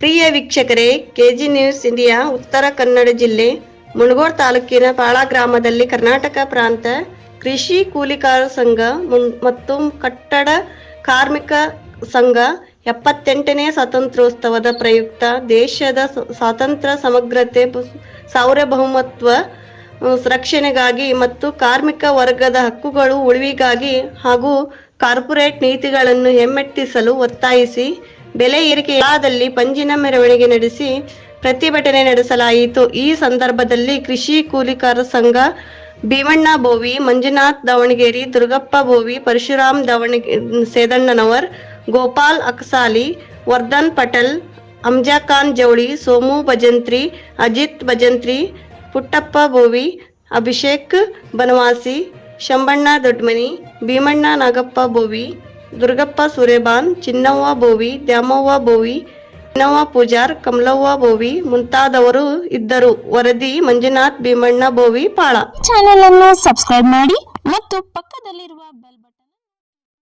ಪ್ರಿಯ ವೀಕ್ಷಕರೇ, KG news India, Uttara Kannada ಜಿಲ್ಲೆ ಮುಣಗೋಡ್ ತಾಲೂಕಿನ ಪಾಳ ಗ್ರಾಮದಲ್ಲಿ ಕರ್ನಾಟಕ ಪ್ರಾಂತ ಕೃಷಿ ಕೂಲಿಕಾರ ಸಂಘ ಮತ್ತು ಕಟ್ಟಡ ಕಾರ್ಮಿಕ ಸಂಘ ಎಪ್ಪತ್ತೆಂಟನೇ ಸ್ವಾತಂತ್ರ್ಯೋತ್ಸವದ ಪ್ರಯುಕ್ತ ದೇಶದ ಸ್ವಾತಂತ್ರ್ಯ, ಸಮಗ್ರತೆ ಸೌರ ಸಾರ್ವಭೌಮತ್ವ ರಕ್ಷಣೆಗಾಗಿ ಮತ್ತು ಕಾರ್ಮಿಕ ವರ್ಗದ ಹಕ್ಕುಗಳು, ಉಳಿವಿಗಾಗಿ ಹಾಗೂ ಕಾರ್ಪೊರೇಟ್ ನೀತಿಗಳನ್ನು ಹೆಮ್ಮೆಟ್ಟಿಸಲು ಒತ್ತಾಯಿಸಿ ಬೆಲೆ ಏರಿಕೆಯಾದಲ್ಲಿ ಪಂಜಿನ ಮೆರವಣಿಗೆ ನಡೆಸಿ ಪ್ರತಿಭಟನೆ ನಡೆಸಲಾಯಿತು. ಈ ಸಂದರ್ಭದಲ್ಲಿ ಕೃಷಿ ಕೂಲಿಕಾರ ಸಂಘ ಭೀಮಣ್ಣ ಬೋವಿ, ಮಂಜುನಾಥ್ ದಾವಣಗೆರೆ, ದುರ್ಗಪ್ಪ ಬೋವಿ, ಪರಶುರಾಮ್ ದಾವಣಗೆರೆ ಸೇದಣ್ಣನವರ್, ಗೋಪಾಲ್ ಅಕ್ಸಾಲಿ, ವರ್ಧನ್ ಪಟೇಲ್, ಅಮ್ಜಾ ಖಾನ್ ಜವಳಿ ಸೋಮು ಭಜಂತ್ರಿ, ಅಜಿತ್ ಭಜಂತ್ರಿ, ಪುಟ್ಟಪ್ಪ ಬೋವಿ, ಅಭಿಷೇಕ್ ಬನವಾಸಿ, ಶಂಬಣ್ಣ ದೊಡ್ಮನಿ, ಭೀಮಣ್ಣ ನಾಗಪ್ಪ ಬೋವಿ ದುರ್ಗಪ್ಪ ಸುರೇಬಾನ್ ಚಿನ್ನವ್ವ ಬೋವಿ, ದ್ಯಾಮವ್ವ ಬೋವಿ, ಚಿನ್ನವ್ವ ಪೂಜಾರ್, ಕಮಲವ್ವ ಬೋವಿ ಮುಂತಾದವರು ಇದ್ದರು. ವರದಿ ಮಂಜುನಾಥ್ ಭೀಮಣ್ಣ ಬೋವಿ ಪಾಳ. ಚಾನೆಲ್ ಅನ್ನು ಸಬ್ಸ್ಕ್ರೈಬ್ ಮಾಡಿ ಮತ್ತು ಪಕ್ಕದಲ್ಲಿರುವ ಬೆಲ್ ಬಟನ್